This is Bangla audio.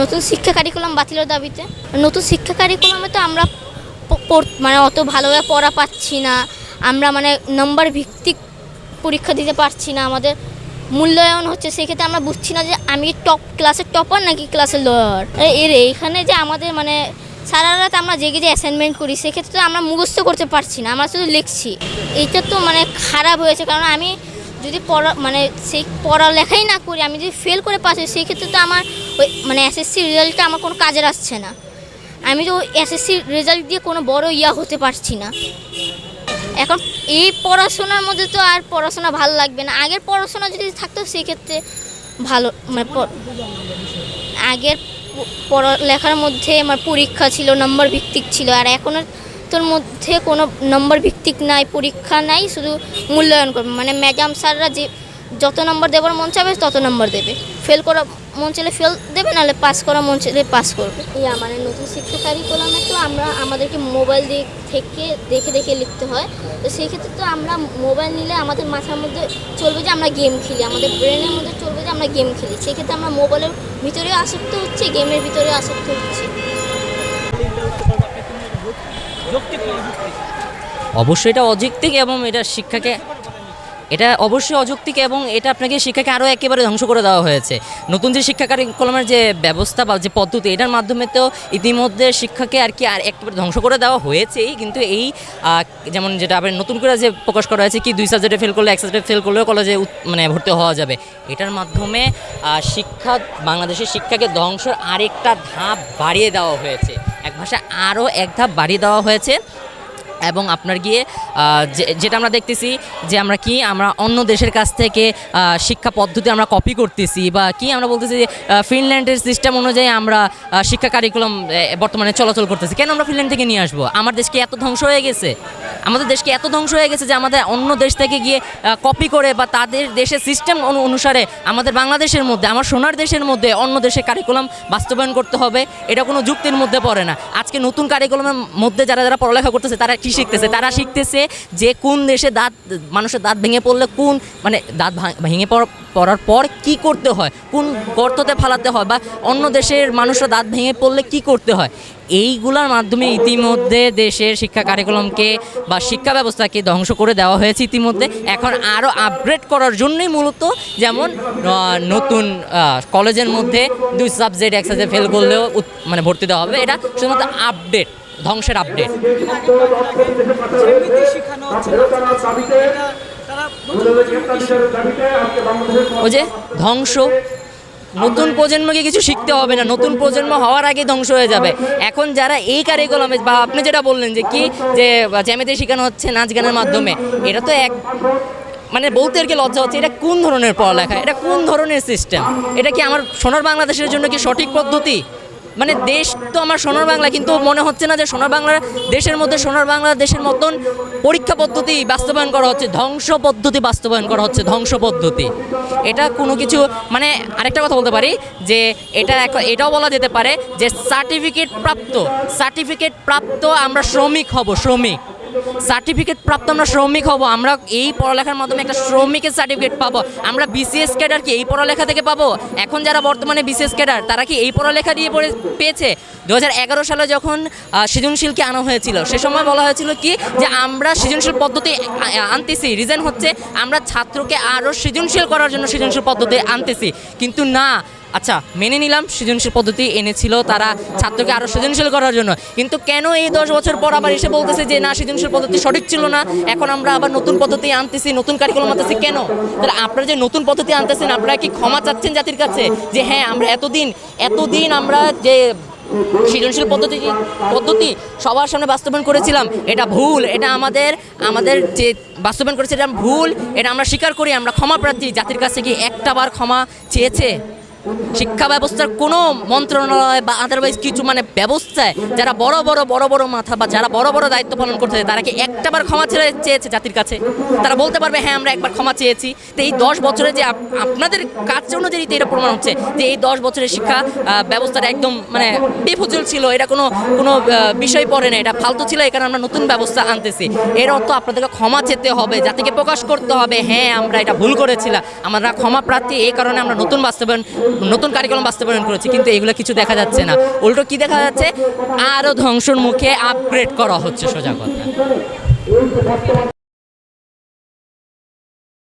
নতুন শিক্ষা কারিকুলাম বাতিলের দাবিতে। নতুন শিক্ষা কারিকুলামে তো আমরা মানে অত ভালোভাবে পড়া পাচ্ছি না। আমরা মানে নম্বর ভিত্তিক পরীক্ষা দিতে পারছি না। আমাদের মূল্যায়ন হচ্ছে, সেক্ষেত্রে আমরা বুঝছি না যে আমি টপ ক্লাসের টপার নাকি ক্লাসের লোয়ার এর এইখানে যে আমাদের মানে সারা রাত আমরা জেগে যে অ্যাসাইনমেন্ট করি, সেক্ষেত্রে তো আমরা মুখস্থ করতে পারছি না। আমরা শুধু লিখছি। এইটা তো মানে খারাপ হয়েছে, কারণ আমি যদি পড়া মানে সেই পড়ালেখাই না করি, আমি যদি ফেল করে পাস হই, সেই ক্ষেত্রে তো আমার ওই মানে এসএসসি রেজাল্টটা আমার কোনো কাজের আসছে না। আমি তো এসএসসি রেজাল্ট দিয়ে কোনো বড় ইয়া হতে পারছি না। এখন এই পড়াশোনার মধ্যে তো আর পড়াশোনা ভালো লাগবে না। আগের পড়াশোনা যদি থাকতো সেক্ষেত্রে ভালো মানে আগের পড়ালেখার মধ্যে আমার পরীক্ষা ছিল, নম্বর ভিত্তিক ছিল, আর এখনের তোর মধ্যে কোনো নম্বর ভিত্তিক নাই, পরীক্ষা নাই, শুধু মূল্যায়ন করবে। মানে ম্যাডাম স্যাররা যে যত নম্বর দেওয়ার মন চাবে তত নম্বর দেবে। ফেল করা মন চাইলে ফেল দেবে, নাহলে পাস করা মন চাইলে পাস করবে। ইয়া মানে নতুন শিক্ষা কারিকুলামে তো আমরা আমাদেরকে মোবাইল দিক থেকে দেখে দেখে লিখতে হয়। তো সেই ক্ষেত্রে তো আমরা মোবাইল নিলে আমাদের মাথার মধ্যে চলবে যে আমরা গেম খেলি, আমাদের ব্রেনের মধ্যে চলবে যে আমরা গেম খেলি। সেক্ষেত্রে আমরা মোবাইলের ভিতরে আসক্ত হচ্ছে গেমের ভিতরে আসক্ত হচ্ছে। অবশ্যই এটা অযৌক্তিক এবং এটা শিক্ষাকে এটা অবশ্যই অযৌক্তিক এবং এটা আপনাকে শিক্ষাকে আরও একেবারে ধ্বংস করে দেওয়া হয়েছে। নতুন যে শিক্ষা কারিকুলামের যে ব্যবস্থা বা যে পদ্ধতি, এটার মাধ্যমে তো ইতিমধ্যে শিক্ষাকে আর কি আর একেবারে ধ্বংস করে দেওয়া হয়েছেই। কিন্তু এই যেমন যেটা আবার নতুন করে যে প্রকাশ করা হয়েছে কি দুই সাবজেক্টে ফেল করলে, এক সাবজেক্টে ফেল করলেও কলেজে মানে ভর্তি হওয়া যাবে। এটার মাধ্যমে শিক্ষা, বাংলাদেশের শিক্ষাকে ধ্বংসের আরেকটা ধাপ বাড়িয়ে দেওয়া হয়েছে। এক ভাষায় আরও এক ধাপ বাড়িয়ে দেওয়া হয়েছে এবং আপনার গিয়ে যেটা আমরা দেখতেছি যে আমরা কি আমরা অন্য দেশের কাছ থেকে শিক্ষা পদ্ধতি আমরা কপি করতেছি বা কি আমরা বলতেছি যে ফিনল্যান্ডের সিস্টেম অনুযায়ী আমরা শিক্ষা কারিকুলাম বর্তমানে চলাচল করতেছি। কেন আমরা ফিনল্যান্ড থেকে নিয়ে আসব? আমার দেশকে এত ধ্বংস হয়ে গেছে? আমাদের দেশকে এত ধ্বংস হয়ে গেছে যে আমাদের অন্য দেশ থেকে গিয়ে কপি করে বা তাদের দেশের সিস্টেম অনুসারে আমাদের বাংলাদেশের মধ্যে, আমার সোনার দেশের মধ্যে অন্য দেশের কারিকুলাম বাস্তবায়ন করতে হবে। এটা কোনো যুক্তির মধ্যে পড়ে না। আজকে নতুন কারিকুলামের মধ্যে যারা যারা পড়ালেখা করতেছে, তারা কী শিখতেছে? তারা শিখতেছে যে কোন দেশে দাঁত, মানুষের দাঁত ভেঙে পড়লে কোন মানে দাঁত ভাঙ- ভেঙে পড়- পড়ার পর কি করতে হয়? কোন গর্ততে ফালাতে হয়? বা অন্য দেশের মানুষরা দাঁত ভেঙে পড়লে কি করতে হয়? এইগুলোর মাধ্যমে ইতিমধ্যে দেশের শিক্ষা কারিকুলামকে বা শিক্ষা ব্যবস্থাকে ধ্বংস করে দেওয়া হয়েছে ইতিমধ্যে এখন আরও আপগ্রেড করার জন্যই মূলত যেমন নতুন কলেজের মধ্যে দুই সাবজেক্ট এক সাবজেক্ট ফেল করলেও মানে ভর্তি দেওয়া হবে এটা শুধুমাত্র আপডেট ধ্বংসের আপডেট। ওই যে, ধ্বংস নতুন প্রজন্মকে কিছু শিখতে হবে না। নতুন প্রজন্ম হওয়ার আগে ধ্বংস হয়ে যাবে। এখন যারা এই কারিকুলামে বা আপনি যেটা বললেন যে কি, যে জ্যামেতে শেখানো হচ্ছে নাচ গানের মাধ্যমে, এটা তো এক মানে বলতে আর কি লজ্জা হচ্ছে, এটা কোন ধরনের পড়ালেখা? এটা কোন ধরনের সিস্টেম এটা কি আমার সোনার বাংলাদেশের জন্য কি সঠিক পদ্ধতি? মানে দেশ তো আমার সোনার বাংলা, কিন্তু মনে হচ্ছে না যে সোনার বাংলার দেশের মধ্যে সোনার বাংলা দেশের মতন পরীক্ষা পদ্ধতি বাস্তবায়ন করা হচ্ছে, ধ্বংস পদ্ধতি বাস্তবায়ন করা হচ্ছে, ধ্বংস পদ্ধতি। এটা কোনো কিছু মানে আরেকটা কথা বলতে পারি, যে এটা এটাও বলা যেতে পারে যে সার্টিফিকেট প্রাপ্ত সার্টিফিকেট প্রাপ্ত আমরা শ্রমিক হব, শ্রমিক। সার্টিফিকেট প্রাপ্ত আমরা শ্রমিক হব। আমরা এই পড়ালেখার মাধ্যমে একটা শ্রমিকের সার্টিফিকেট পাবো। আমরা বিসিএস ক্যাডার কি এই পড়ালেখা থেকে পাবো? এখন যারা বর্তমানে বিসিএস ক্যাডার তারা কি এই পড়ালেখা দিয়ে পড়ে পেয়েছে? দু হাজার এগারো সালে যখন সৃজনশীলকে আনা হয়েছিল, সে সময় বলা হয়েছিল কি যে আমরা সৃজনশীল পদ্ধতি আনতেছি। রিজন হচ্ছে আমরা ছাত্রকে আরও সৃজনশীল করার জন্য সৃজনশীল পদ্ধতি আনতেছি। কিন্তু না আচ্ছা মেনে নিলাম, সৃজনশীল পদ্ধতি এনেছিল তারা ছাত্রকে আরও সৃজনশীল করার জন্য। কিন্তু কেন এই দশ বছর পর আবার এসে বলতেছে যে, না, সৃজনশীল পদ্ধতি সঠিক ছিল না, এখন আমরা আবার নতুন পদ্ধতি আনতেছি, নতুন কারিকুলাম আনতেছি, কেন? তাহলে আপনারা যে নতুন পদ্ধতি আনতেছেন, আপনারা কি ক্ষমা চাচ্ছেন জাতির কাছে? যে হ্যাঁ আমরা এতদিন এতদিন আমরা যে সৃজনশীল পদ্ধতি পদ্ধতি সবার সামনে বাস্তবায়ন করেছিলাম, এটা ভুল, এটা আমাদের আমাদের যে বাস্তবায়ন করেছে এটা ভুল, এটা আমরা স্বীকার করি, আমরা ক্ষমা প্রার্থী, জাতির কাছে কি একটা বার ক্ষমা চেয়েছে? শিক্ষা ব্যবস্থার কোনো মন্ত্রণালয় বা আদারওয়াইজ কিছু মানে ব্যবস্থায় যারা বড় বড় বড় বড় মাথা বা যারা বড় বড় দায়িত্ব পালন করতেছে তারা কি একটাবার ক্ষমা চেয়েছে জাতির কাছে? তারা বলতে পারবে হ্যাঁ আমরা একবার ক্ষমা চেয়েছি। তো এই দশ বছরে যে আপনাদের কাজ অনুযায়ী তো এটা প্রমাণ হচ্ছে যে এই দশ বছরের শিক্ষা ব্যবস্থাটা একদম মানে বেফজল ছিল। এটা কোনো কোনো বিষয় পড়ে না। এটা ফালতু ছিল, এখানে আমরা নতুন ব্যবস্থা আনতেছি। এর অর্থ আপনাদেরকে ক্ষমা চেতে হবে, জাতিকে প্রকাশ করতে হবে। হ্যাঁ আমরা এটা ভুল করেছিলাম। আমরা ক্ষমা প্রার্থী, এই কারণে আমরা নতুন বাস্তবায়ন নতুন কারিকুলাম বাস্তবায়ন করেছে, কিন্তু এগুলো কিছু দেখা যাচ্ছে না। উল্টো কি দেখা যাচ্ছে? আরও ধ্বংসর মুখে আপগ্রেড করা হচ্ছে সোজা কথা।